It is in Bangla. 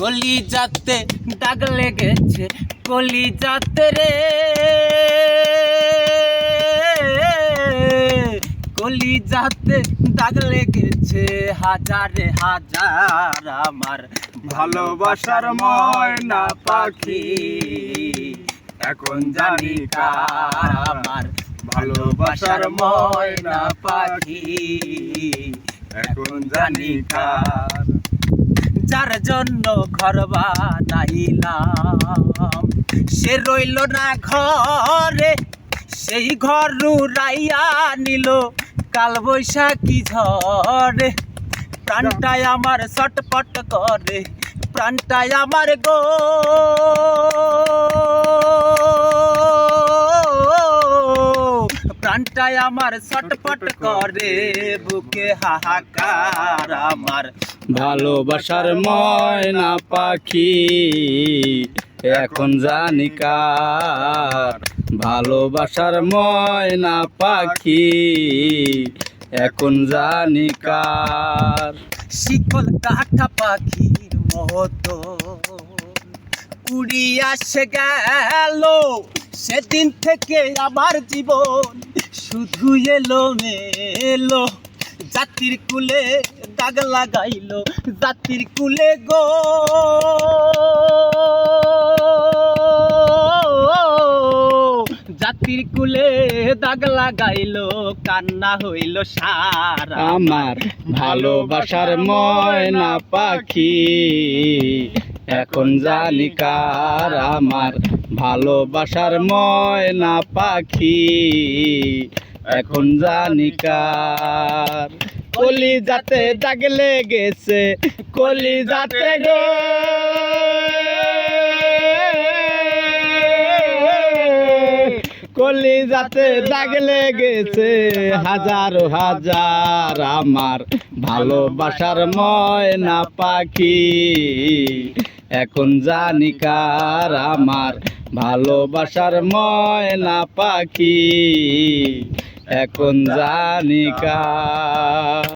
কলি যাতে দাগ লেগেছে কলি যাতে রে। কলি যাতে দাগ লেগেছে, হাজারে হাজার আমার ভালোবাসার ময়না পাখি। এখন জানি কার আমার ভালোবাসার ময়না পাখি। এখন জানি কার যার জন্য ঘর বানাইলাম। সে রইল না ঘরে, সেই ঘর রাইয়া নিল কাল বৈশাখী ঝড়ে। প্রাণটায় আমার ছটপট করে প্রাণটায় আমার গো। প্রাণটায় আমার ছটপট করে, বুকে হাহাকার আমার। ভালোবাসার ময়না পাখি, এখন জানি কার। ভালোবাসার ময়না পাখি, এখন জানি কার। শিকল কাঠা পাখির মতো উড়িয়া সে গেল। সেদিন থেকে আমার জীবন শুধু এলো মেলো জাতির কুলে দাগ লাগাইলো জাতির কুলে গো। জাতির কুলে দাগ লাগাইলো, কান্না হইল সারা আমার ভালোবাসার ময়না পাখি। এখন জানি কার আমার ভালোবাসার ময়না পাখি। এখন জানি কার কলি যাতে দাগ লেগেছে কলি যাতে গো। কলি যাতে দাগ লেগেছে, হাজার হাজার আমার ভালোবাসার ময়না পাখি। এখন জানি কার আমার ভালোবাসার ময়না পাখি। এখন জানি কার